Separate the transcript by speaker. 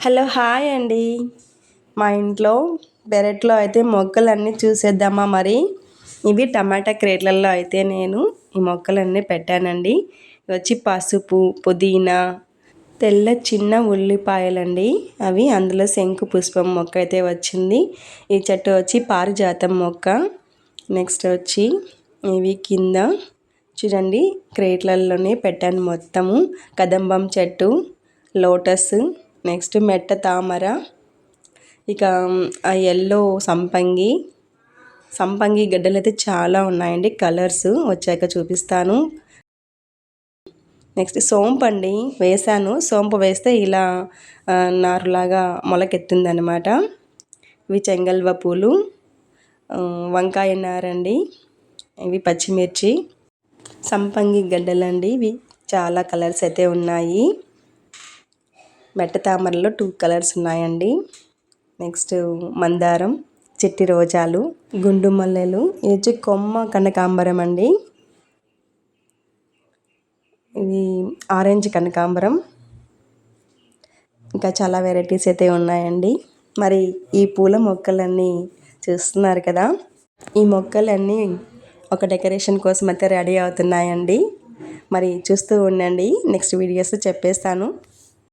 Speaker 1: Hello hi అండి. మా ఇంట్లో పెరట్లో అయితే మొక్కలన్నీ చూసేద్దామా మరి? ఇవి టమాటా క్రేట్లలో అయితే నేను ఈ మొక్కలన్నీ పెట్టానండి. వచ్చి పసుపు పుదీనా తెల్ల చిన్న ఉల్లిపాయలండి. అవి అందులో శంకు పుష్పం మొక్క అయితే వచ్చింది. ఈ చెట్టు వచ్చి పారిజాతం మొక్క. నెక్స్ట్ వచ్చి ఇవి కింద చూడండి క్రేట్లలోనే పెట్టాను మొత్తము. కదంబం చెట్టు లోటస్ నెక్స్ట్ మెట్ట తామర ఇక ఆ ఎల్లో సంపంగి. సంపంగి గడ్డలు అయితే చాలా ఉన్నాయండి కలర్స్ వచ్చాక చూపిస్తాను. నెక్స్ట్ సోంపు అండి వేసాను సోంపు వేస్తే ఇలా నారులాగా మొలకెత్తిందనమాట ఇవి చెంగల్వ పూలు వంకాయ నారండి ఇవి పచ్చిమిర్చి. సంపంగి గడ్డలండి ఇవి చాలా కలర్స్ అయితే ఉన్నాయి. మెట్ట తామరలో టూ కలర్స్ ఉన్నాయండి. నెక్స్ట్ మందారం చెట్టి రోజాలు గుండు మల్లెలు. ఇది వచ్చి కొమ్మ కనకాంబరం అండి. ఇది ఆరెంజ్ కనకాంబరం ఇంకా చాలా వెరైటీస్ అయితే ఉన్నాయండి. మరి ఈ పూల మొక్కలన్నీ చూస్తున్నారు కదా? ఈ మొక్కలన్నీ ఒక డెకరేషన్ కోసం అయితే రెడీ అవుతున్నాయండి. మరి చూస్తూ ఉండండి. నెక్స్ట్ వీడియోస్ చెప్పేస్తాను.